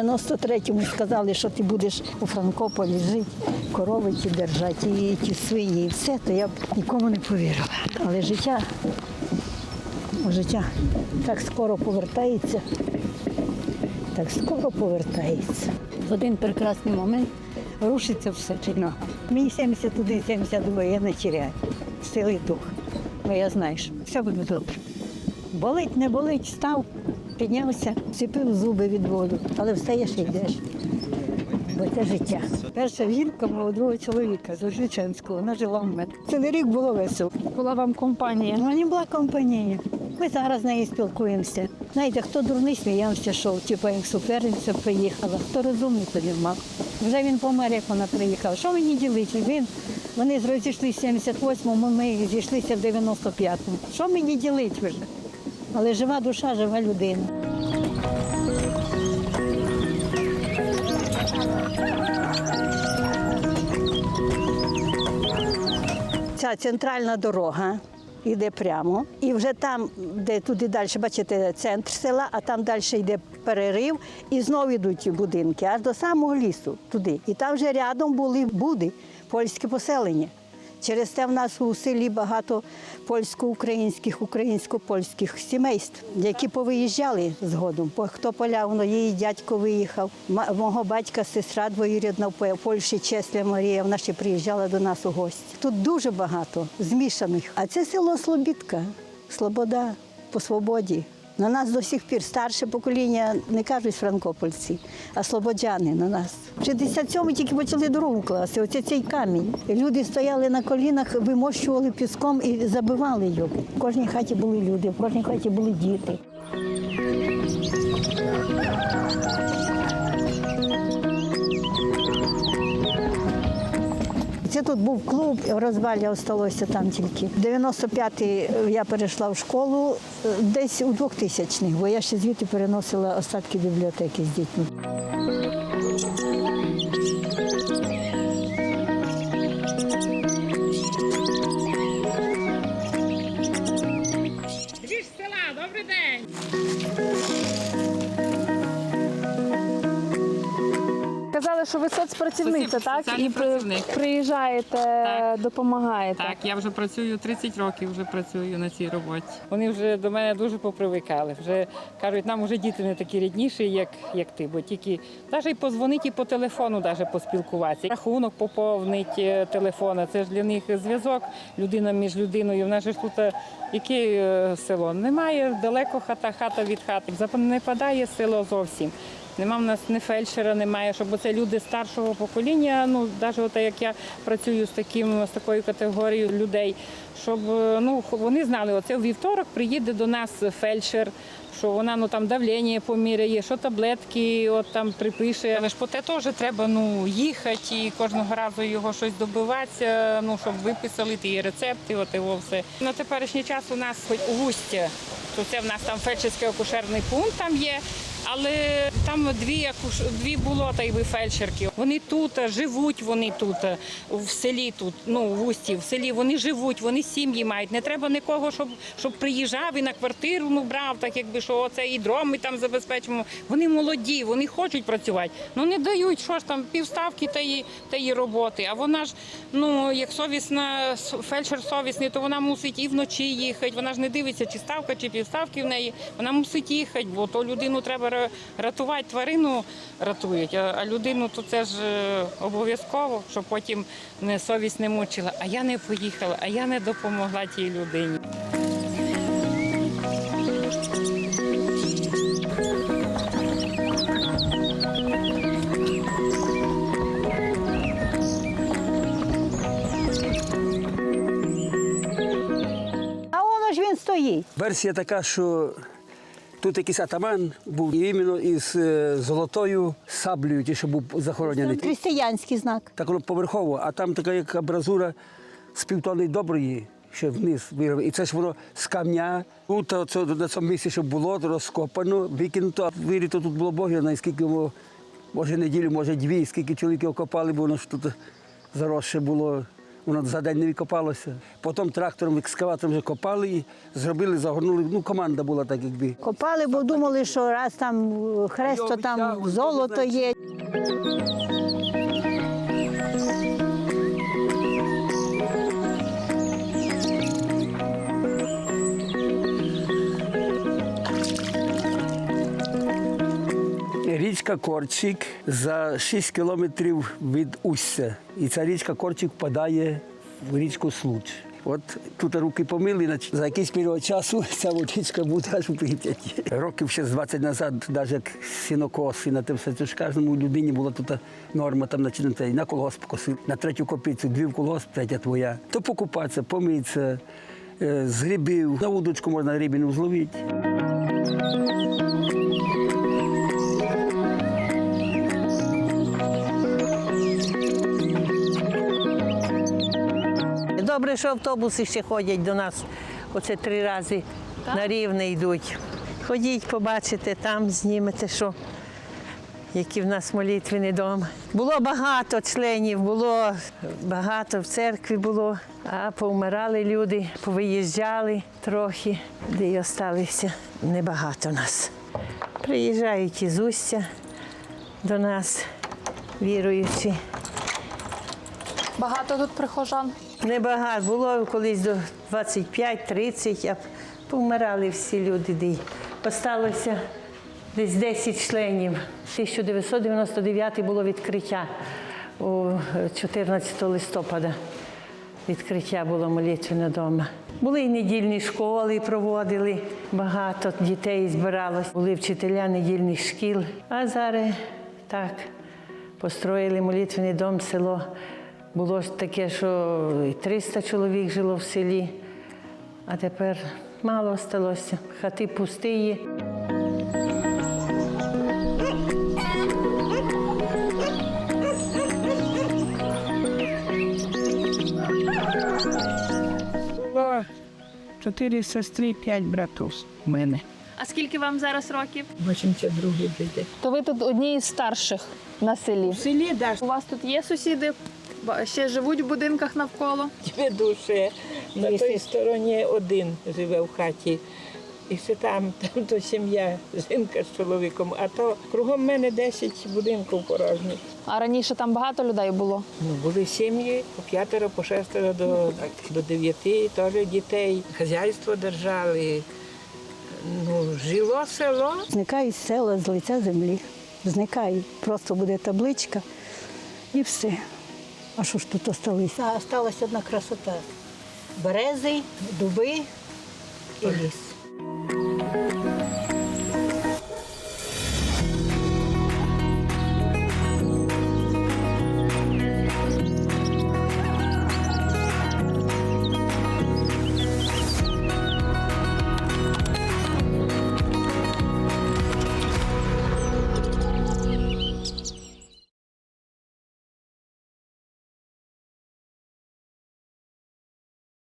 В 93-му сказали, що ти будеш у Франкополі жити, корови ті держати, і ті свині, і все, то я б нікому не повірила. Але життя, життя так скоро повертається, так скоро повертається. В один прекрасний момент рушиться все чи нога. Мені 71, 72, я не теряю сили дух. Бо я знаю, що все буде добре. Болить, не болить, став, піднявся, сіпив зуби від болю, але встаєш і йдеш. Бо це життя. Перша жінка молодого чоловіка з Ожиченського, вона жила в мене. Цілий рік було весело. Була вам компанія. Ну, не була компанія. Ми зараз з нею спілкуємося. Знаєте, хто дурний сміявся, що типу, як суперниця приїхала, хто розумний, тоді мав. Вже він помер, як вона приїхала. Що мені ділити? Він, вони розійшлися в 78-му, ми зійшлися в 95-му. Що мені ділити вже? Але жива душа, жива людина. Ця центральна дорога йде прямо, і вже там, де туди далі, бачите, центр села, а там далі йде перерив, і знову йдуть будинки, аж до самого лісу туди. І там вже рядом були буди, польське поселення. Через це в нас у селі багато польсько-українських, українсько-польських сімейств, які повиїжджали згодом. Хто полявно, її дядько виїхав. Мого батька сестра двоюрідна в Польщі Чесля Марія. Вона ще приїжджала до нас у гості. Тут дуже багато змішаних. А це село Слобідка, Слобода по свободі. На нас до сих пір старше покоління не кажуть франкопольці, а слободжани на нас. В 67-му тільки почали дорогу класти. Оце цей камінь. Люди стояли на колінах, вимощували піском і забивали його. В кожній хаті були люди, в кожній хаті були діти. Тут був клуб, розвалля залишилося там тільки. В 95-й я перейшла в школу е, десь у 2000-х, бо я ще звідти переносила остатки бібліотеки з дітьми. Що ви соцпрацівниця, Соці- так? соціальний І при- працівник. приїжджаєте, Так. допомагаєте. Так, я вже працюю 30 років, вже працюю на цій роботі. Вони вже до мене дуже попривикали. Вже кажуть, нам вже діти не такі рідніші, як, як ти, бо тільки навіть і позвонити і по телефону, навіть поспілкуватися. Рахунок поповнить е, телефона. Це ж для них зв'язок людина між людиною. В нас же ж тут е, яке е, село? Немає далеко хата, хата від хати. Западає село зовсім. Нема в нас ні фельдшера, немає, щоб це люди старшого покоління. Ну навіть от як я працюю з таким з такою категорією людей, щоб е, ну вони знали, оце у вівторок приїде до нас фельдшер. Що вона ну там давлення поміряє, що таблетки от там припише. Але ж по те теж треба ну їхати і кожного разу його щось добиватися, ну щоб виписали ті рецепти, от його все. На теперішній час у нас хоч у Густі, то це в нас там фельдшерський акушерний пункт там є. Але там дві акуш... дві було та й фельдшерки. Вони тут е, живуть, вони тут е, в селі, тут ну в усті, в селі. Вони живуть, вони сім'ї мають. Не треба нікого, щоб щоб приїжджав і на квартиру ну брав, так якби що оце і дром ми там забезпечимо. Вони молоді, вони хочуть працювати. Ну не дають, що ж там півставки тієї тієї роботи. А вона ж ну як совісна фельдшер совісний, то вона мусить і вночі їхати. Вона ж не дивиться, чи ставка, чи півставки в неї. Вона мусить їхати, бо то людину треба рятувати, тварину рятують, а, а людину то це ж е, обов'язково, щоб потім не совість не мучила. А я не поїхала, а я не допомогла тій людині. Воно стоїть. Версія така, що тут якийсь атаман був і іменно із е, золотою саблею, ті, що був захоронений. Там християнський знак. Так воно поверхово, а там така як абразура з півтонни доброї. Ще вниз вирве. І це ж воно з камня. Тут оце, на цьому місці, що було розкопано, викинуто. Виріто тут було Бог, я знаю, скільки його, може неділю, може дві, скільки чоловіків окопали, бо воно ж тут заросше було Воно за день не викопалося. Потім трактором, екскаватором вже копали і зробили, загорнули. Ну, команда була так, якби. Копали, бо думали, що раз там хрест, то там золото є. Річка Корчик за 6 кілометрів від Устя. І ця річка Корчик впадає в річку Случ. От тут руки помили, за якийсь період часу ця водичка буде аж Прип'яті. Років ще з 20 назад, навіть як сінокос, і на те все, це ж кожному людині була тут норма, там на, на, колгосп косив, на третю копицю, дві в колгосп, третя твоя. То покупатися, помитися, е, з грибів, на удочку можна рибину зловити. Добре, що автобуси ще ходять до нас. Оце три рази на рівне йдуть. Ходіть, побачите, там знімете, що, який в нас молитвений дом. Було багато членів, було багато в церкві було, а повмирали люди, повиїжджали трохи, де й осталися небагато нас. Приїжджають із Устя до нас, віруючі. Багато тут прихожан. Небагато, було колись до 25-30, а повмирали всі люди. Осталося десь 10 членів. 1999 було відкриття у 14 листопада. Відкриття було молитвеного дому. Були і недільні школи, проводили, багато дітей збиралось. Були вчителя недільних шкіл. А зараз так, построїли молитвений дом, село. Було ж таке, що і 300 чоловік жило в селі, а тепер мало сталося. Хати пусті. Було чотири сестри, п'ять братів у мене. А скільки вам зараз років? 82 буде. То ви тут одні із старших на селі. В селі да, У вас тут є сусіди? Ще живуть в будинках навколо? дві душі. На той стороні один живе в хаті. І ще там, там то сім'я, жінка з чоловіком, а то кругом мене 10 будинків порожніх. А раніше там багато людей було. Ну, були сім'ї по п'ятеро, по шестеро до, до дев'яти, теж дітей. Хазяйство держали. Ну, жило село. Зникають села з лиця землі. Зникає. Просто буде табличка і все. А що ж тут осталося? А, осталась одна красота. Берези, дуби і ліс.